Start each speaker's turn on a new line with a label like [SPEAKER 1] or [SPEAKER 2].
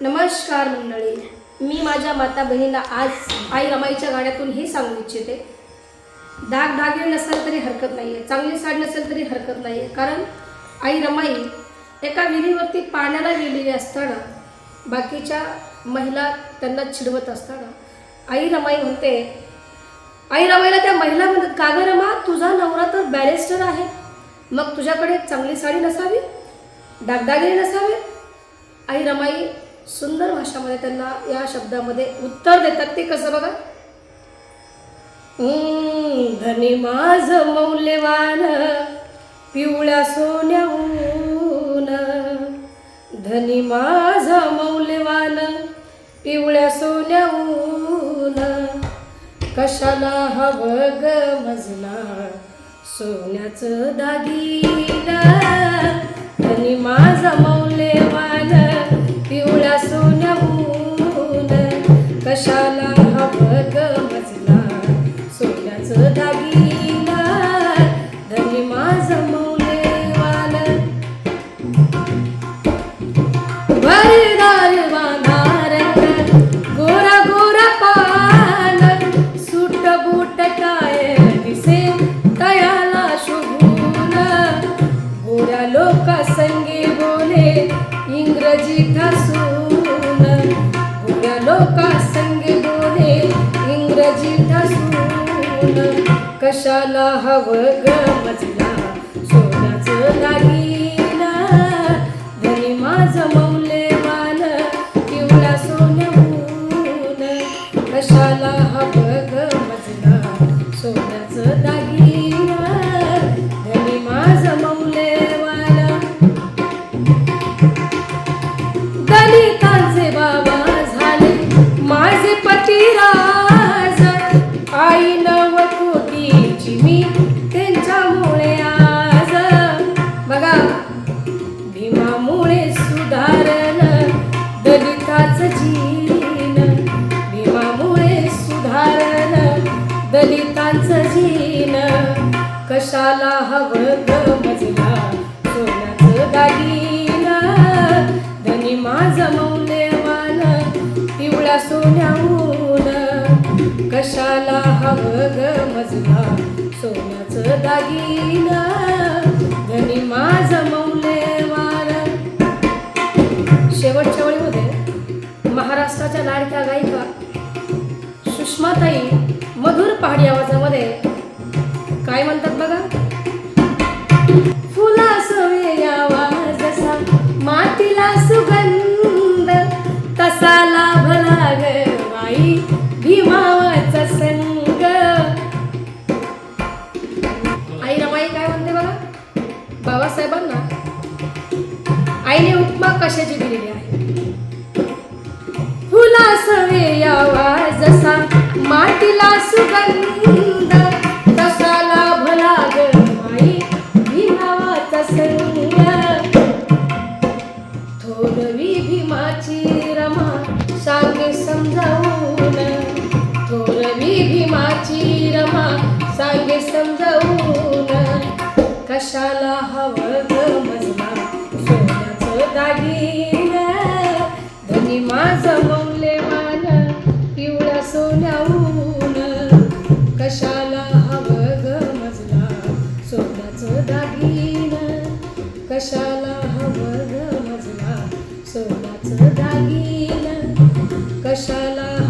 [SPEAKER 1] नमस्कार मंडळी. मी माझ्या माता बहिणीला आज आई रमाईच्या गाण्यातून हे सांगू इच्छिते. दाग दागिने नसेल तरी हरकत नाही आहे चांगली साडी नसेल तरी हरकत नाही आहे कारण आई रमाई एका विहिरीवरती पाण्याला गेलेली असताना बाकीच्या महिला त्यांना चिडवत असताना आई रमाई म्हणते आई रमाईला त्या महिला म्हणतात का गं रमा तुझा नवरा तर बॅरिस्टर आहे. मग तुझ्याकडे चांगली साडी नसावी? दागदागिने नसावे? आई रमाई सुंदर भाषामध्ये त्यांना या शब्दामध्ये उत्तर देतात ते कसं बघा? धनी माझ मौल्यवान पिवळ्या सोन्याहून धनी माझ मौल्यवान पिवळ्या सोन्याहून कशाला हवं ग मजला? सोन्याचं दागिना. धनी माझा मौल्यवान कशाला मजला? सोन्याचं दागिना धनी माझा भरदार गोरा गोरा पान. सुट बूट काय दिसे तयाला शोभून. गोऱ्या लोका संगे बोले इंग्रजी ठासून. इंग्रजी ठासून कशाला हवं ग मजला? सोन्याचं दागिना दलिताच जीन भीमामुळे सुधारण दलितांच जीन. कशाला हवं ग मजला सोन्याचं दागिना? धनी माझं मौल्यवान पिवळ्या सोन्याहून. कशाला हवं ग मजला सोन्याचं दागिना? धनी माझं मौल्यवान. शेवटच्या वेळीमध्ये महाराष्ट्राच्या लाडक्या गायिका सुषमाताई मधुर पहाडी आवाजामध्ये काय म्हणतात बघा? फुला यावा जसा मातीला सुगंध तसा लाभला ग बाई भीमावाचा संग. आई रमाई काय म्हणते बघा? बाबासाहेबांना आईने उपमा कशाची दिलेली आहे? यावा जसा मातीला सुगंध तसा लाभला ग माई भीमावाचा संग थोरवी भीमाची रमा सांगे समजावून. थोरवी भीमाची रमा सांगे समजावून. कशाला हवं कशाला हवं मजला? सोनाचं दागिना कशाला